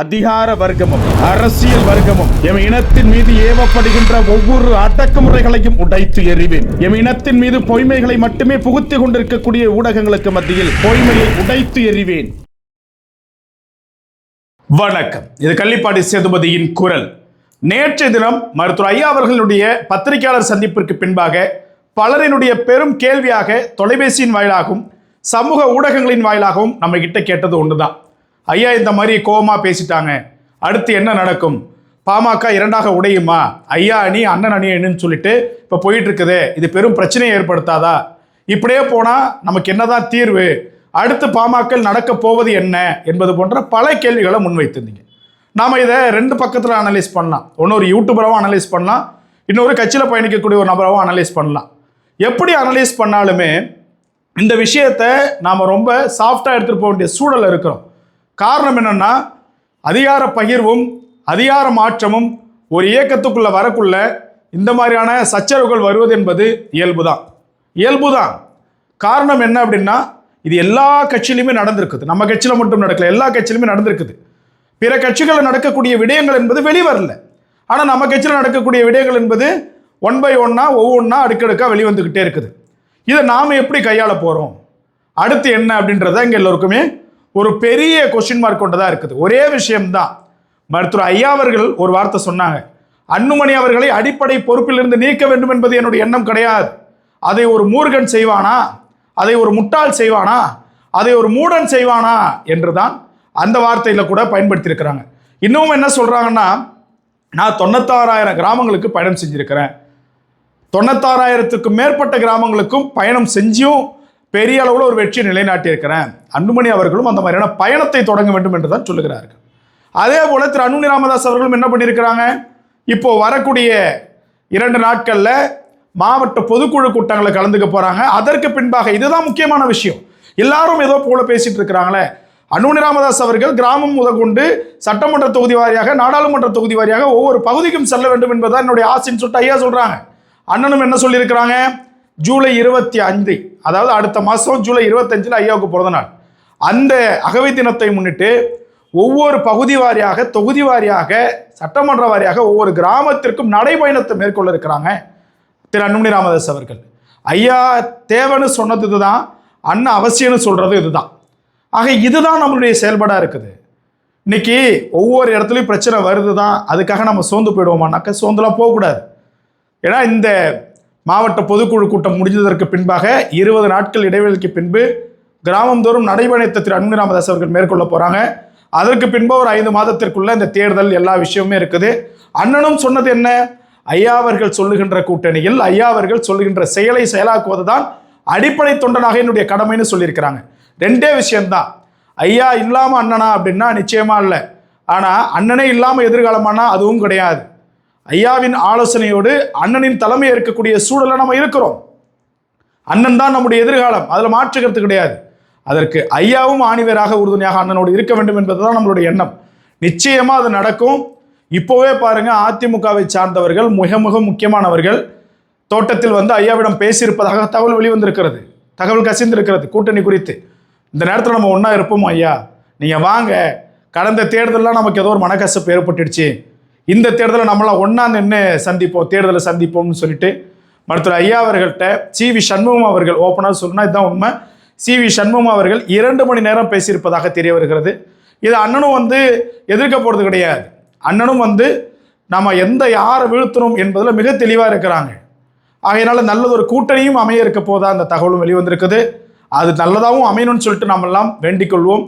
அதிகார வர்க்கமும் அரசியல் வர்க்கமும் எம் இனத்தின் மீது ஏவப்படுகின்ற ஒவ்வொரு அடக்குமுறைகளையும் உடைத்து எறிவேன். எம் இனத்தின் மீது பொய்மைகளை மட்டுமே புகுத்திக் கொண்டிருக்கக்கூடிய ஊடகங்களுக்கு மத்தியில் பொய்மையை உடைத்து எறிவேன். வணக்கம். இது கள்ளிப்பாடி சேதுபதியின் குரல். நேற்றைய தினம் மருத்துவர் ஐயா அவர்களுடைய பத்திரிகையாளர் சந்திப்பிற்கு பின்பாக பலரினுடைய பெரும் கேள்வியாக தொலைபேசியின் வாயிலாகவும் சமூக ஊடகங்களின் வாயிலாகவும் நம்ம கிட்ட கேட்டது ஒன்றுதான். ஐயா இந்த மாதிரி கோபமாக பேசிட்டாங்க. அடுத்து என்ன நடக்கும்? பாமக இரண்டாக உடையுமா? ஐயா அணி அண்ணன் அணி அணின்னு சொல்லிட்டு இப்போ போயிட்டுருக்குது. இது பெரும் பிரச்சனையை ஏற்படுத்தாதா? இப்படியே போனால் நமக்கு என்னதான் தீர்வு? அடுத்து பாமக நடக்க போவது என்ன? என்பது போன்ற பல கேள்விகளை முன்வைத்திருந்தீங்க. நாம் இதை ரெண்டு பக்கத்தில் அனலைஸ் பண்ணலாம். ஒன்று ஒரு யூடியூபராகவும் அனலைஸ் பண்ணலாம். இன்னொரு கட்சியில் பயணிக்கக்கூடிய ஒரு நபராகவும் அனலைஸ் பண்ணலாம். எப்படி அனலைஸ் பண்ணாலுமே இந்த விஷயத்தை நாம் ரொம்ப சாஃப்டாக எடுத்துகிட்டு போக வேண்டிய சூழல் இருக்கிறோம். காரணம் என்னென்னா அதிகார பகிர்வும் அதிகார மாற்றமும் ஒரு இயக்கத்துக்குள்ளே வரக்குள்ள இந்த மாதிரியான சச்சரவுகள் வருவது என்பது இயல்புதான். இயல்புதான். காரணம் என்ன அப்படின்னா இது எல்லா கட்சியிலுமே நடந்திருக்குது. நம்ம கட்சியில் மட்டும் நடக்கல எல்லா கட்சியிலுமே நடந்திருக்குது. பிற கட்சிகளில் நடக்கக்கூடிய விடயங்கள் என்பது வெளிவரல ஆனால் நம்ம கட்சியில் நடக்கக்கூடிய விடயங்கள் என்பது ஒன் பை ஒன்னா ஒவ்வொன்றா அடுக்கடுக்காக வெளிவந்துக்கிட்டே இருக்குது. இதை நாம் எப்படி கையாள போகிறோம் அடுத்து என்ன அப்படின்றத இங்கே எல்லோருக்குமே ஒரு பெரிய கொஸ்டின் மார்க் கொண்டதாக இருக்குது. ஒரே விஷயம்தான். மருத்துவர் ஐயா அவர்கள் ஒரு வார்த்தை சொன்னாங்க. அன்னுமணி அவர்களை அடிப்படை பொறுப்பிலிருந்து நீக்க வேண்டும் என்பது என்னுடைய எண்ணம் கிடையாது. அதை ஒரு மூர்கன் செய்வானா? அதை ஒரு முட்டாள் செய்வானா? அதை ஒரு மூடன் செய்வானா? என்று தான் அந்த வார்த்தையில் கூட பயன்படுத்தியிருக்கிறாங்க. இன்னும் என்ன சொல்கிறாங்கன்னா நான் தொண்ணூத்தாறாயிரம் கிராமங்களுக்கு பயணம் செஞ்சுருக்கிறேன். தொண்ணூத்தாறாயிரத்துக்கும் மேற்பட்ட கிராமங்களுக்கும் பயணம் செஞ்சும் பெரிய அளவில் ஒரு வெற்றியை நிலைநாட்டியிருக்கிறேன். அன்புமணி அவர்களும் அந்த மாதிரியான பயணத்தை தொடங்க வேண்டும் என்று தான் சொல்லுகிறார்கள். அதே போல திரு அன்புமணி ராமதாஸ் அவர்களும் என்ன பண்ணியிருக்கிறாங்க? இப்போ வரக்கூடிய இரண்டு நாட்களில் மாவட்ட பொதுக்குழு கூட்டங்களை கலந்துக்க போகிறாங்க அதற்கு பின்பாக இதுதான் முக்கியமான விஷயம். எல்லாரும் ஏதோ போல பேசிட்டு இருக்கிறாங்களே. அன்புமணி ராமதாஸ் அவர்கள் கிராமம் முதற்கொண்டு சட்டமன்ற தொகுதி வாரியாக நாடாளுமன்ற தொகுதி வாரியாக ஒவ்வொரு பகுதிக்கும் செல்ல வேண்டும் என்பதுதான் என்னுடைய ஆசைன்னு சொல்லிட்டு ஐயா சொல்கிறாங்க அண்ணனும் என்ன சொல்லியிருக்கிறாங்க? ஜூலை இருபத்தி அஞ்சு அதாவது அடுத்த மாதம் ஜூலை இருபத்தஞ்சில் ஐயாவுக்கு பிறந்த நாள். அந்த அகவை தினத்தை முன்னிட்டு ஒவ்வொரு பகுதி வாரியாக தொகுதி வாரியாக சட்டமன்ற வாரியாக ஒவ்வொரு கிராமத்திற்கும் நடைபயணத்தை மேற்கொள்ள இருக்கிறாங்க திரு அன்புமணி ராமதாஸ் அவர்கள். ஐயா தேவைன்னு சொன்னது இதுதான் அண்ணன் அவசியம்னு சொல்கிறது இதுதான். ஆக இதுதான் நம்மளுடைய செயல்பாடாக இருக்குது. இன்னைக்கு ஒவ்வொரு இடத்துலையும் பிரச்சனை வருது தான் அதுக்காக நம்ம சோர்ந்து போயிடுவோமானாக்க சோர்ந்துலாம் போகக்கூடாது. ஏன்னா இந்த மாவட்ட பொதுக்குழு கூட்டம் முடிஞ்சதற்கு பின்பாக இருபது நாட்கள் இடைவெளிக்கு பின்பு கிராமந்தோறும் நடைபயணத்தை திரு அன்பு ராமதாஸ் அவர்கள் மேற்கொள்ள போகிறாங்க அதற்கு பின்பு ஒரு ஐந்து மாதத்திற்குள்ள இந்த தேர்தல் எல்லா விஷயமுமே இருக்குது. அண்ணனும் சொன்னது என்ன? ஐயா அவர்கள் சொல்லுகின்ற கூட்டணியில் ஐயா அவர்கள் சொல்லுகின்ற செயலை செயலாக்குவது தான் அடிப்படை தொண்டனாக என்னுடைய கடமைன்னு சொல்லியிருக்கிறாங்க. ரெண்டே விஷயம்தான். ஐயா இல்லாமல் அண்ணனா அப்படின்னா நிச்சயமா இல்லை. ஆனால் அண்ணனே இல்லாமல் எதிர்காலமானா அதுவும் கிடையாது. ஐயாவின் ஆலோசனையோடு அண்ணனின் தலைமை இருக்கக்கூடிய சூழலை நம்ம இருக்கிறோம். அண்ணன் தான் நம்முடைய எதிர்காலம். அதில் மாற்றுக்கிறது கிடையாது. அதற்கு ஐயாவும் ஆணிவராக உறுதுணையாக அண்ணனோடு இருக்க வேண்டும் என்பதுதான் நம்மளுடைய எண்ணம். நிச்சயமாக அது நடக்கும். இப்போவே பாருங்க அதிமுகவை சார்ந்தவர்கள் மிக மிக முக்கியமானவர்கள் தோட்டத்தில் வந்து ஐயாவிடம் பேசியிருப்பதாக தகவல் வெளிவந்திருக்கிறது. தகவல் கசிந்திருக்கிறது கூட்டணி குறித்து. இந்த நேரத்தில் நம்ம ஒன்றா இருப்போம் ஐயா? நீங்கள் வாங்க. கடந்த தேர்தலெலாம் நமக்கு ஏதோ ஒரு மனக்கசப்பு ஏற்பட்டுடுச்சு. இந்த தேர்தலை நம்மளாம் ஒன்றா நின்று சந்திப்போம் தேர்தலை சந்திப்போம்னு சொல்லிட்டு மருத்துவர் ஐயா அவர்கள்ட்ட சி வி சண்முகம் அவர்கள் ஓப்பனாக சொன்னால் இதுதான் உண்மை. சி வி சண்முகம் அவர்கள் இரண்டு மணி நேரம் பேசியிருப்பதாக தெரிய வருகிறது. இது அண்ணனும் வந்து எதிர்க்க போகிறது கிடையாது. அண்ணனும் வந்து நம்ம எந்த யாரை வீழ்த்தணும் என்பதில் மிக தெளிவாக இருக்கிறாங்க. ஆகையினால நல்லது ஒரு கூட்டணியும் அமைய இருக்க போதா அந்த தகவலும் வெளிவந்திருக்குது. அது நல்லதாகவும் அமையணும்னு சொல்லிட்டு நம்மெல்லாம் வேண்டிக் கொள்வோம்.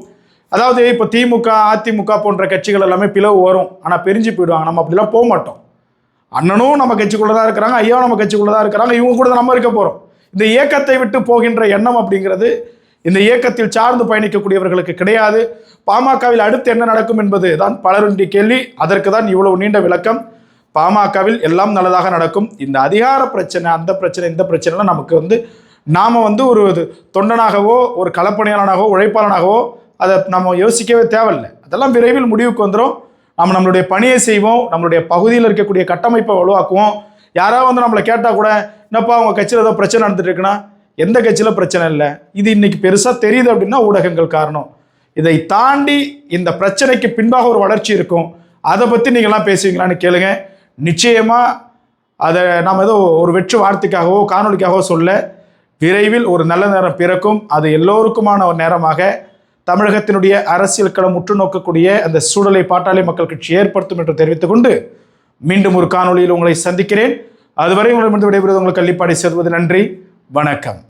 அதாவது இப்போ திமுக அதிமுக போன்ற கட்சிகள் எல்லாமே பிளவு வரும். ஆனால் பிரிஞ்சு போயிடுவாங்க. நம்ம அப்படிலாம் போக மாட்டோம். அண்ணனும் நம்ம கட்சிக்குள்ளே தான் இருக்கிறாங்க. ஐயாவும் நம்ம கட்சிக்குள்ளே தான் இருக்கிறாங்க. இவங்க கூட நம்ம இருக்க போகிறோம் இந்த இயக்கத்தை விட்டு போகின்ற எண்ணம் அப்படிங்கிறது இந்த இயக்கத்தில் சார்ந்து பயணிக்கக்கூடியவர்களுக்கு கிடையாது. பாமகவில் அடுத்து என்ன நடக்கும் என்பது தான் பலருடைய கேள்வி. அதற்கு தான் இவ்வளவு நீண்ட விளக்கம். பாமகவில் எல்லாம் நல்லதாக நடக்கும். இந்த அதிகார பிரச்சனை அந்த பிரச்சனை இந்த பிரச்சனைலாம் நமக்கு வந்து நாம் வந்து ஒரு இது தொண்டனாகவோ ஒரு களப்பணியாளனாகவோ உழைப்பாளனாகவோ அதை நம்ம யோசிக்கவே தேவையில்லை. அதெல்லாம் விரைவில் முடிவுக்கு வந்துடும் நம்ம நம்மளுடைய பணியை செய்வோம். நம்மளுடைய பகுதியில் இருக்கக்கூடிய கட்டமைப்பை வலுவாக்குவோம். யாராவது வந்து நம்மளை கேட்டால் கூட என்னப்பா அவங்க கட்சியில் ஏதோ பிரச்சனை நடந்துட்டு இருக்குன்னா? எந்த கட்சியில் பிரச்சனை இல்லை. இது இன்னைக்கு பெருசாக தெரியுது அப்படின்னா ஊடகங்கள் காரணம். இதை தாண்டி இந்த பிரச்சனைக்கு பின்பாக ஒரு வளர்ச்சி இருக்கும். அதை பற்றி நீங்களாம் பேசுவீங்களான்னு கேளுங்க. நிச்சயமாக அதை நாம் ஏதோ ஒரு வெற்று வார்த்தைக்காகவோ காணொலிக்காகவோ சொல்ல விரைவில் ஒரு நல்ல நேரம் பிறக்கும். அது எல்லோருக்குமான ஒரு நேரமாக. தமிழகத்தினுடைய அரசியல் களம் உற்று நோக்கக்கூடிய அந்த சூழலை பாட்டாளி மக்கள் கட்சி ஏற்படுத்தும் என்று தெரிவித்துக் கொண்டு மீண்டும் ஒரு காணொளியில் உங்களை சந்திக்கிறேன். அதுவரை உங்களிடமிருந்து விடைபெறுவது உங்களுக்கு கள்ளிப்பாடி செல்வது நன்றி. வணக்கம்.